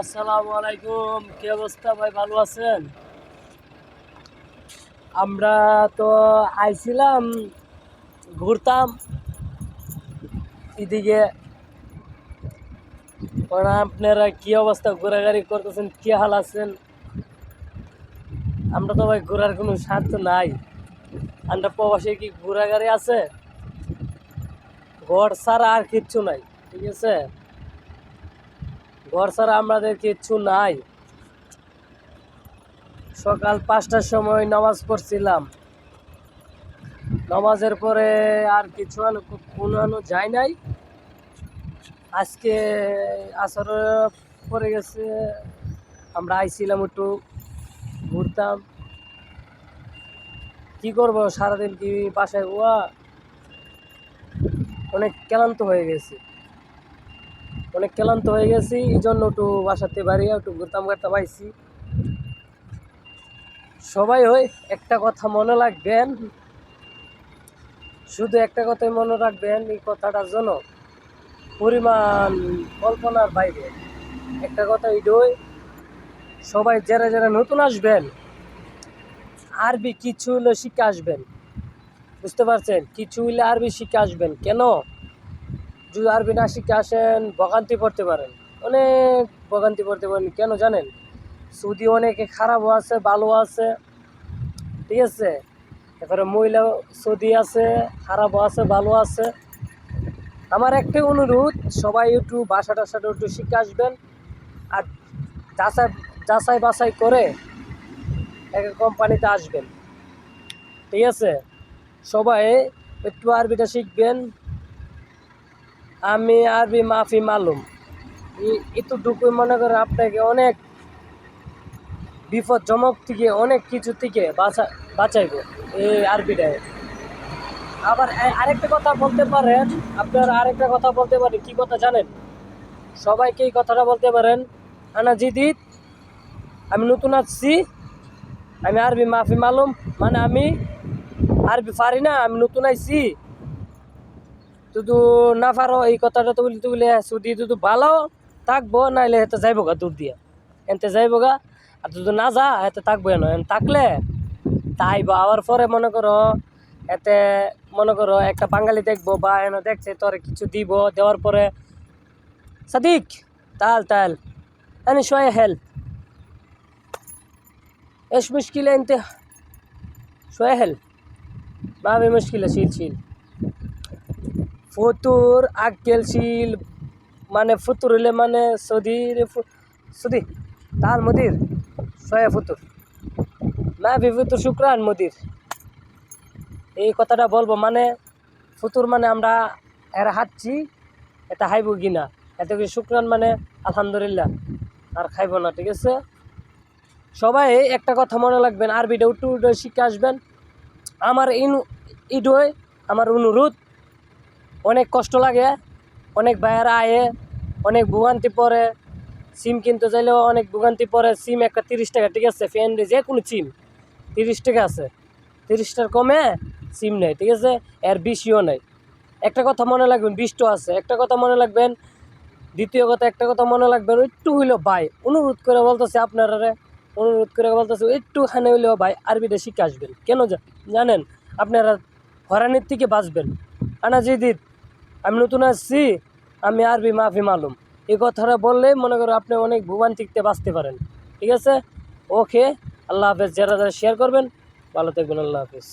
আসসালামু আলাইকুম। কি অবস্থা ভাই, ভালো আছেন? আমরা তো আইছিলাম, ঘুরতাম। এদিকে আপনারা কি অবস্থা, ঘোরাঘুরি করতেছেন, কি হাল আছেন? আমরা তো ভাই ঘোরার কোনো স্বার্থ নাই। আমরা প্রবাসে কি ঘোরাঘুরি আছে? ঘর ছাড়া আর কিচ্ছু নাই, ঠিক আছে? ঘর ছাড়া আমাদের কিচ্ছু নাই। সকাল পাঁচটার সময় নামাজ পড়ছিলাম। নামাজের পরে আর কিছু কোনো যায় নাই। আজকে আসর পরে গেছে। আমরা আইছিলাম একটু ঘুরতাম। কি করব? সারাদিন কি বাসায়? গোয়া অনেক ক্লান্ত হয়ে গেছি। অনেক ক্লান্ত হয়ে গেছি এই জন্য একটু বাসাতে বাড়ি একটু ঘুরতাম ঘুরতাম আইছি সবাই ওই একটা কথা মনে রাখবেন, শুধু একটা কথাই মনে রাখবেন, এই কথাটার জন্য পরিমাণ কল্পনার বাইরে। একটা কথা এটাই সবাই যারা যারা নতুন আসবেন, আরবি কিছু হলে শিখে আসবেন। বুঝতে পারছেন? কিছু হইলে আরবি শিখে আসবেন। কেন? যদি আরবি না শিখে আসেন, ভোগান্তি পড়তে পারেন। অনেক ভোগান্তি পড়তে পারেন, কেন জানেন? সৌদি অনেকে খারাপও আছে ভালো আছে। ঠিক আছে? এবারে মহিলা সৌদি আছে, খারাপও আছে ভালো আছে। আমার একটাই অনুরোধ, সবাই একটু বাসা টাসাটা একটু শিখে আসবেন। আর যাচাই যাচাই বাছাই করে এক কোম্পানিতে আসবেন। ঠিক আছে? সবাই একটু আরবিটা শিখবেন। আমি আরবি মাফি মালুম। এ- এতটুকু মনে করে আপনাকে অনেক বিপজ্জনক থেকে, অনেক কিছু থেকে বাঁচা বাঁচাইব এই আরবিটায় আবার আরেকটা কথা বলতে পারেন, আপনারা আরেকটা কথা বলতে পারেন কি কথা জানেন? সবাইকে এই কথাটা বলতে পারেন, আনা জিদিত আমি নতুন আসছি আমি আরবি মাফি মালুম মানে আমি আরবি পারি না, আমি নতুন আইছি। শুধু না পারো এই কথাটা তো বলি তুলে যদি শুধু ভালো থাকবো নাইলে হেতে যাইবো গা দূর দিয়ে এনতে যাইবো গা আর যদি না যা এতে থাকবো এন এন থাকলে তাইবো আবার পরে মনে করো এতে মনে করো একটা বাঙালি দেখবো বা এন দেখছে তোর কিছু দিব দেওয়ার পরে সাদিক তাল তাল এনে শোয়ে হেল্প ايش مشكلة انت شوية هل ما في مشكلة شيل شيل ফুতুর আক্কেল শিল মানে ফুতুর হলে মানে সৌদির সৌদি তার মদির, সয়া ফুতুর। না ফুতুর, শুক্রান মুদির। এই কথাটা বলব মানে ফুতুর মানে আমরা এরা হাঁটছি, এটা খাইব কিনা এত কি শুক্রান মানে আলহামদুলিল্লাহ, আর খাইব না, ঠিক আছে? সবাই একটা কথা মনে রাখবেন আরবিটা উঠু উঠে শিখে আসবেন। আমার ইনু ইডোয় আমার অনুরোধ অনেক কষ্ট লাগে, অনেক ভাইয়েরা আয়ে, অনেক ভোগান্তি পড়ে। সিম কিনতে চাইলেও অনেক ভোগান্তি পড়ে, সিম একটা তিরিশ টাকা, ঠিক আছে? ফ্যান যে কোনো সিম, তিরিশ টাকা আছে। তিরিশটার কমে সিম নেই, ঠিক আছে? এর বেশিও নেই। একটা কথা মনে রাখবেন, বিশটো আছে। একটা কথা মনে রাখবেন, দ্বিতীয় কথা, একটা কথা মনে রাখবেন, একটু হইলেও ভাই, অনুরোধ করে বলতেছে আপনারা অনুরোধ করে বলতেছে, একটুখানে হইলেও ভাই আরবিটা শিখে আসবেন। কেন জানেন, আপনারা হরানির থেকে বাঁচবেন। আনা জিদিদ আমি নতুন আসছি আমি আরবি মাফি মালুম। এই কথাটা বললে মনে করো আপনি অনেক ভুবান্তিকতে বাঁচতে পারেন। ঠিক আছে? ওকে, আল্লাহ হাফেজ, যারা যারা শেয়ার করবেন, ভালো থাকবেন, আল্লাহ হাফেজ।